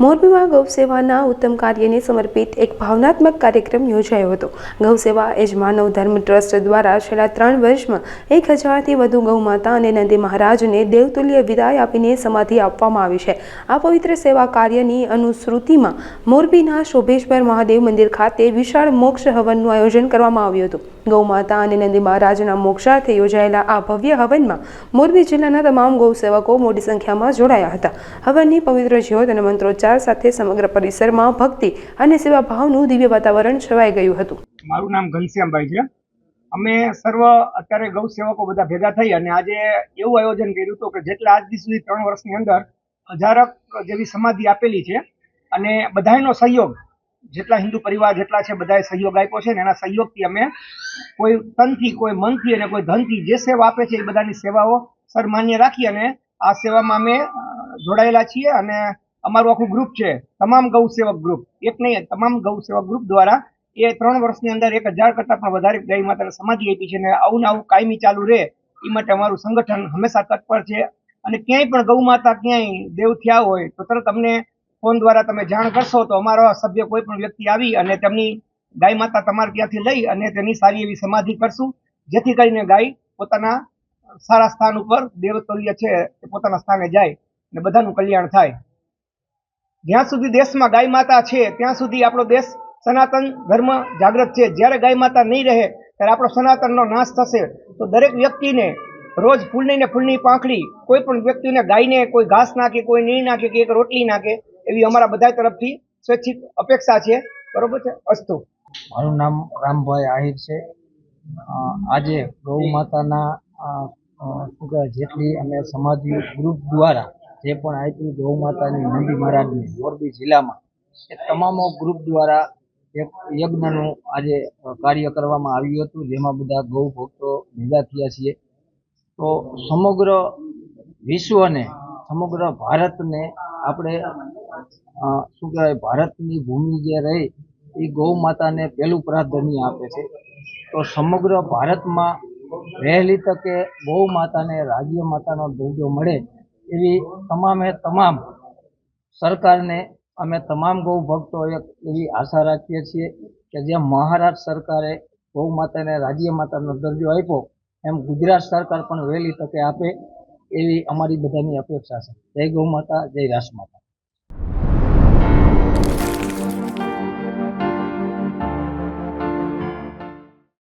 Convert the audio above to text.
મોરબીમાં ગૌસેવાના ઉત્તમ કાર્યને સમર્પિત એક ભાવનાત્મક કાર્યક્રમ યોજાયો હતો. ગૌસેવા એજ માનવ ધર્મ ટ્રસ્ટ દ્વારા છેલ્લા ત્રણ વર્ષમાં એક હજારથી વધુ ગૌમાતા અને નંદી મહારાજને દેવતુલ્ય વિદાય આપીને સમાધિ આપવામાં આવી છે. આ પવિત્ર સેવા કાર્યની અનુસ્મૃતિમાં મોરબીના શોભેશ્વર મહાદેવ મંદિર ખાતે વિશાળ મોક્ષ હવનનું આયોજન કરવામાં આવ્યું હતું. ગૌમાતા અને નંદી મહારાજના મોક્ષાર્થે યોજાયેલા આ ભવ્ય હવનમાં મોરબી જિલ્લાના તમામ ગૌસેવકો મોટી સંખ્યામાં જોડાયા હતા. હવનની પવિત્ર જ્યોત અને મંત્રોચ્ચાર સાથે સમગ્ર પરિસરમાં ભક્તિ અને સેવા ભાવનું દિવ્ય વાતાવરણ છવાઈ ગયું હતું. મારું નામ ઘનશ્યામભાઈ છે. અમે સર્વ અત્યારે ગૌ સેવકો બધા ભેગા થઈ અને આજે એવું આયોજન કર્યું હતું કે જેટલા આજ સુધી ત્રણ વર્ષની અંદર હજારક જેવી સમાધિ આપેલી છે અને બધાયનો સહયોગ જેટલા હિન્દુ પરિવાર જેટલા છે બધાએ સહયોગ આપ્યો છે ને એના સહયોગથી અમે કોઈ તનથી, કોઈ મનથી અને કોઈ ધનથી જે સેવા આપે છે એ બધાની સેવાઓ સન્માન્ય રાખી અને આ સેવામાં અમે જોડાયેલા છીએ અને અમારું આખું ગ્રુપ છે, તમામ ગૌસેવક ગ્રુપ એક નહીં, તમામ ગૌસેવક ગ્રુપ દ્વારા એ ત્રણ વર્ષની અંદર એક હજાર કરતાં પણ વધારે ગાય માતાને સમાધિ આપી છે અને આવું ને આવું કાયમી ચાલુ રહે એ માટે અમારું સંગઠન હંમેશા તત્પર છે. અને ક્યાંય પણ ગૌ માતા ક્યાંય દેવ થયા હોય તો તરત અમને ફોન દ્વારા તમે જાણ કરશો તો અમારા સભ્ય કોઈ પણ વ્યક્તિ આવી અને તેમની ગાય માતા તમારે ત્યાંથી લઈ અને તેની સારી એવી સમાધિ કરશું. જેથી કરીને ગાય પોતાના સારા સ્થાન ઉપર દેવતુલ્ય છે એ પોતાના સ્થાને જાય અને બધાનું કલ્યાણ થાય. જ્યાં સુધી દેશમાં ગાય માતા છે, ત્યાં સુધી આપણો દેશ સનાતન ધર્મ જાગૃત છે. જ્યારે ગાય માતા નહીં રહે, ત્યારે આપણો સનાતનનો નાશ થશે. તો દરેક વ્યક્તિને રોજ ફૂલની ને ફૂલની પાંખડી, કોઈ પણ વ્યક્તિને ગાયને કોઈ ઘાસ નાખે, કોઈ નીણ નાખે, કે એક રોટલી નાખે એવી અમારા બધા તરફથી સ્વૈચ્છિક અપેક્ષા છે. બરોબર છે? અસ્તુ. મારું નામ રામભાઈ આહિર છે. આજે ગૌ માતાના શું કહેવાય, જેટલી અમે સમાધિ ગ્રુપ દ્વારા જે પણ આવી ગૌ માતાની નંદી મહારાજની મોરબી જિલ્લામાં, એ તમામ ગ્રુપ દ્વારા એક યજ્ઞનું આજે કાર્ય કરવામાં આવ્યું હતું, જેમાં બધા ગૌ ભક્તો ભેગા થયા છીએ. તો સમગ્ર વિશ્વને સમગ્ર ભારતને આપણે શું કહેવાય, ભારતની ભૂમિ જે રહી, એ ગૌ માતાને પહેલું પ્રાધાન્ય આપે છે. તો સમગ્ર ભારતમાં વહેલી તકે ગૌ માતાને રાજ્ય માતાનો દરજ્જો મળે એવી તમામે તમામ સરકારને અમે તમામ ગૌ ભક્તો એક એવી આશા રાખીએ છીએ કે જેમ મહારાષ્ટ્ર સરકારે ગૌ માતાને રાજ્ય માતાનો દરજ્જો આપ્યો, એમ ગુજરાત સરકાર પણ વહેલી તકે આપે એવી અમારી બધાની અપેક્ષા છે. જય ગૌ માતા, જય રાસ માતા.